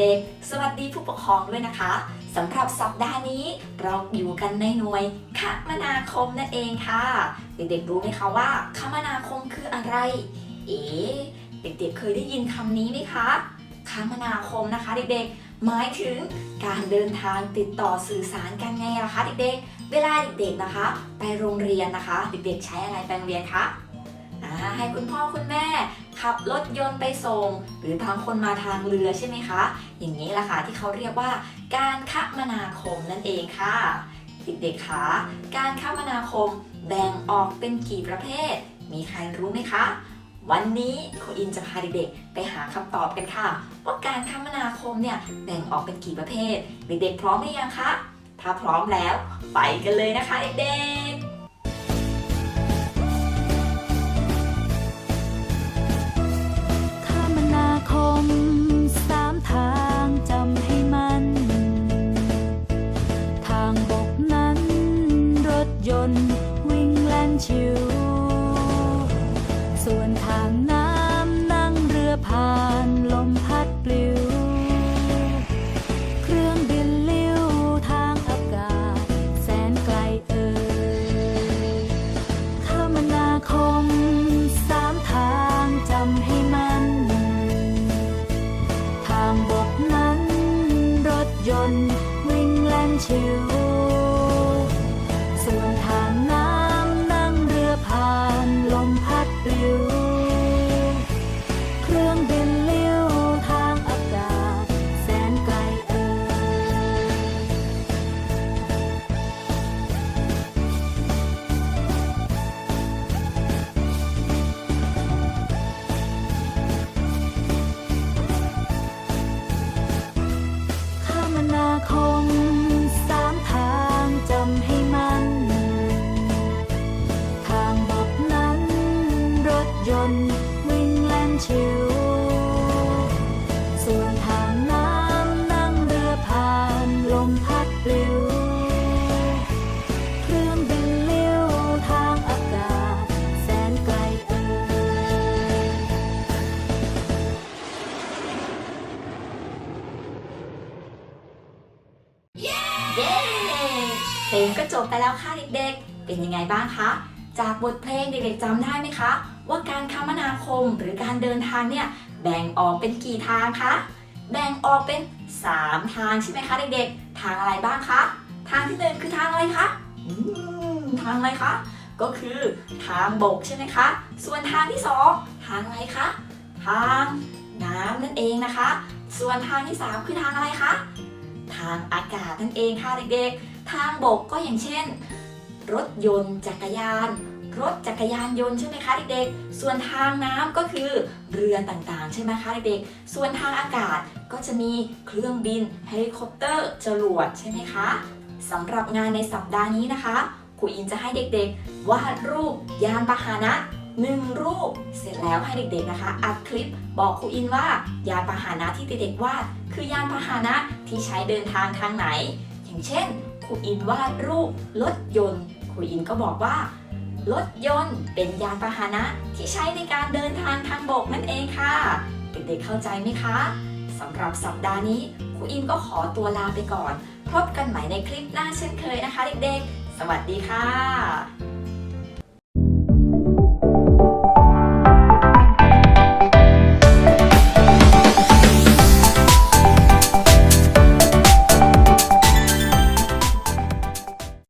เด็กๆ สวัสดีผู้ปกครองด้วยนะคะสำหรับสัปดาห์นี้เราอยู่กันในหน่วยคมนาคมนั่นเองค่ะ เด็กๆรู้ไหมคะว่าคมนาคมคืออะไร เอ๋เด็กๆเคยได้ยินคำนี้ไหมคะคมนาคมนะคะ เด็กๆ หมายถึงการเดินทางติดต่อสื่อสารกันไงล่ะคะเด็กๆ เวลาเด็กๆนะคะ ไปโรงเรียนนะคะ เด็กๆ ใช้อะไรไปโรงเรียนคะให้คุณพ่อคุณแม่ ขับรถยนต์ไปส่ง หรือบางคนมาทางเรือใช่ไหมคะ อย่างนี้แหละค่ะที่เขาเรียกว่า การคมนาคมนั่นเองค่ะเด็กๆคะการคมนาคมแบ่งออกเป็นกี่ประเภท มีใครรู้ไหมคะ วันนี้ครูอินจะพาเด็กๆไปหาคำตอบกันค่ะ ว่าการคมนาคมเนี่ยแบ่งออกเป็นกี่ประเภท เด็กๆพร้อมหรือยังคะ ถ้าพร้อมแล้ว ไปกันเลยนะคะเด็กๆ ชิว ส่วนทางน้ำนั่งเรือผ่านลมพัดปลิว เครื่องบินลิ้วทางอากาศ แสนไกลเอ่ยคมนาคมสามทางจำให้มัน ทางบกนั้น รถยนต์วิ่งแล่นชิว ลงก็จบไปแล้วค่ะเด็กๆ เป็นยังไงบ้างคะ จากบทเพลงเด็กๆจำได้ไหมคะ ว่าการคมนาคมหรือการเดินทางเนี่ยแบ่งออกเป็นกี่ทางคะ แบ่งออกเป็น 3 ทางใช่ไหมคะเด็กๆ ทางอะไรบ้างคะ ทางที่หนึ่งคือทางอะไรคะทางอะไรคะ ก็คือทางบกใช่ไหมคะ ส่วนทางที่สองทางอะไรคะ ทางน้ำนั่นเองนะคะ ส่วนทางที่สามคือทางอะไรคะ ทางอากาศนั่นเองค่ะเด็กๆ ทางบกก็อย่างเช่น รถยนต์จักรยาน รถจักรยานยนต์ใช่ไหมคะเด็กๆ ส่วนทางน้ำก็คือเรือต่างๆ ใช่ไหมคะเด็กๆ ส่วนทางอากาศก็จะมีเครื่องบินเฮลิคอปเตอร์จรวดใช่ไหมคะสำหรับงานในสัปดาห์นี้นะคะครูอินจะให้เด็กๆ วาดรูปยานพาหนะหนึ่งรูปเสร็จแล้วให้เด็กๆนะคะ อัดคลิปบอกครูอินว่ายานพาหนะที่เด็กๆวาดคือยานพาหนะที่ใช้เดินทางทางไหน อย่างเช่นครูอินวาดรูปรถยนต์ครูอินก็บอกว่ารถยนต์เป็นยานพาหนะที่ใช้ในการเดินทางทางบกนั่นเองค่ะ เด็กๆเข้าใจไหมคะสำหรับสัปดาห์นี้ครูอินก็ขอตัวลาไปก่อน พบกันใหม่ในคลิปหน้าเช่นเคยนะคะเด็กๆ สวัสดีค่ะ